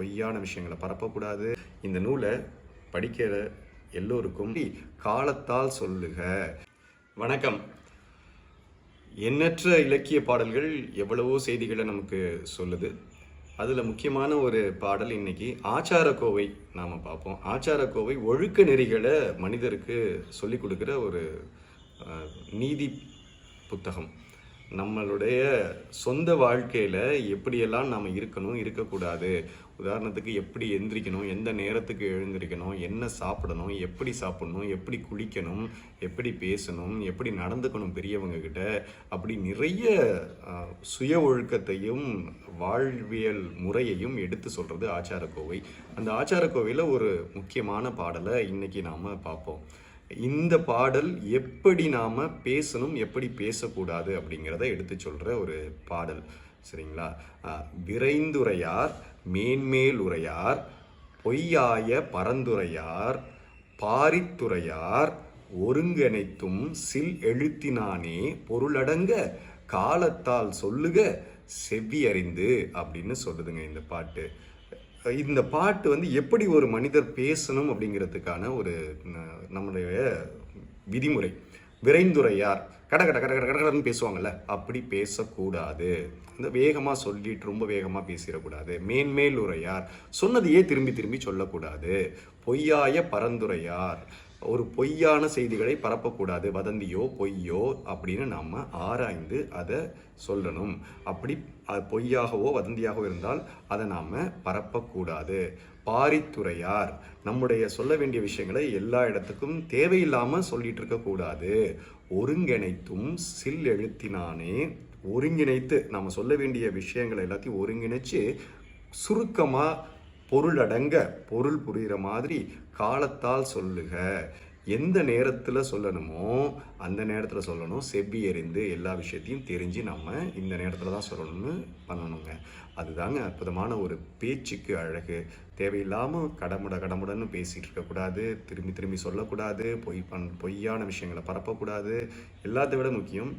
பொய்யான விஷயங்களை பரப்பக்கூடாது. இந்த நூலை படிக்கிற எல்லோருக்கும் காலத்தால் சொல்லுக. வணக்கம். எண்ணற்ற இலக்கிய பாடல்கள் எவ்வளவோ செய்திகளை நமக்கு சொல்லுது. அதில் முக்கியமான ஒரு பாடல் இன்னைக்கு ஆச்சாரக்கோவை நாம் பார்ப்போம். ஆச்சாரக்கோவை ஒழுக்க நெறிகளை மனிதருக்கு சொல்லிக் கொடுக்குற ஒரு நீதி புத்தகம். நம்மளுடைய சொந்த வாழ்க்கையில் எப்படியெல்லாம் நாம் இருக்கணும் இருக்கக்கூடாது? உதாரணத்துக்கு எப்படி எந்திரிக்கணும் எந்த நேரத்துக்கு எழுந்திருக்கணும் என்ன சாப்பிடணும் எப்படி சாப்பிடணும் எப்படி குளிக்கணும் எப்படி பேசணும் எப்படி நடந்துக்கணும் பெரியவங்க கிட்ட அப்படி நிறைய சுய ஒழுக்கத்தையும் வாழ்வியல் முறையையும் எடுத்து சொல்கிறது ஆச்சாரக்கோவை. அந்த ஆச்சாரக்கோவையில் ஒரு முக்கியமான பாடலை இன்றைக்கி நாம் பார்ப்போம். இந்த பாடல் எப்படி நாம் பேசணும் எப்படி பேசக்கூடாது அப்படிங்கிறத எடுத்து சொல்கிற ஒரு பாடல் சரிங்களா? விரைந்துரையார் மேன்மேலுரையார் பொய்யாய பரந்துரையார் பாரித்துரையார் ஒருங்கிணைத்தும் சில் எழுத்தினானே பொருளடங்க காலத்தால் சொல்லுக செவ்வியறிந்து அப்படின்னு சொல்லுதுங்க இந்த பாட்டு. இந்த பாட்டு வந்து எப்படி ஒரு மனிதர் பேசணும் அப்படிங்கிறதுக்கான ஒரு நம்முடைய விதிமுறை. விரைந்துரையார். கட கட கட கட கடன்னு பேசுவாங்கல்ல? அப்படி பேசக்கூடாது. இந்த வேகமாக சொல்லிட்டு ரொம்ப வேகமாக பேசிடக்கூடாது. மேன்மேல் உரையார் சொன்னதையே திரும்பி திரும்பி சொல்லக்கூடாது. பொய்யாய பரந்துரையார். ஒரு பொய்யான செய்திகளை பரப்பக்கூடாது. வதந்தியோ பொய்யோ அப்படின்னு நம்ம ஆராய்ந்து அதை சொல்லணும். அப்படி அது பொய்யாகவோ வதந்தியாகவோ இருந்தால் அதை நாம் பரப்பக்கூடாது. பாரித்துறையார் நம்முடைய சொல்ல வேண்டிய விஷயங்களை எல்லா இடத்துக்கும் தேவையில்லாமல் சொல்லிட்டு இருக்கக்கூடாது ஒருங்கிணைத்தும் சில் எழுத்தினானே ஒருங்கிணைத்து நம்ம சொல்ல வேண்டிய விஷயங்களை எல்லாத்தையும் ஒருங்கிணைச்சு சுருக்கமாக பொருள் அடங்க பொருள் புரிகிற மாதிரி காலத்தால் சொல்லுக. எந்த நேரத்தில் சொல்லணுமோ அந்த நேரத்தில் சொல்லணும். செவ்வி எறிந்து எல்லா விஷயத்தையும் தெரிஞ்சு நம்ம இந்த நேரத்தில் தான் சொல்லணும்னு பண்ணணுங்க. அதுதாங்க அற்புதமான ஒரு பேச்சுக்கு அழகு. தேவையில்லாமல் கடமுட கடமுடன்னு பேசிகிட்டு இருக்கக்கூடாது திரும்பி திரும்பி சொல்லக்கூடாது. பொய் பண் பொய்யான விஷயங்களை பரப்பக்கூடாது எல்லாத்தை விட முக்கியம்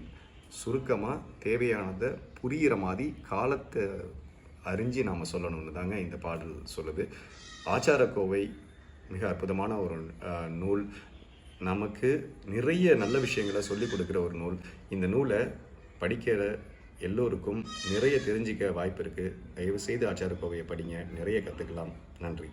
சுருக்கமாக தேவையானதை புரிகிற மாதிரி காலத்தை அறிஞ்சு நாம் சொல்லணும்னு தாங்க இந்த பாடல் சொல்லுது. ஆச்சாரக்கோவை மிக அற்புதமான ஒரு நூல். நமக்கு நிறைய நல்ல விஷயங்களை சொல்லிக் கொடுக்குற ஒரு நூல். இந்த நூலை படிக்கிற எல்லோருக்கும் நிறைய தெரிஞ்சிக்க வாய்ப்பு இருக்குது தயவு செய்து ஆச்சாரக்கோவையை படிங்க. நிறைய கற்றுக்கலாம் நன்றி.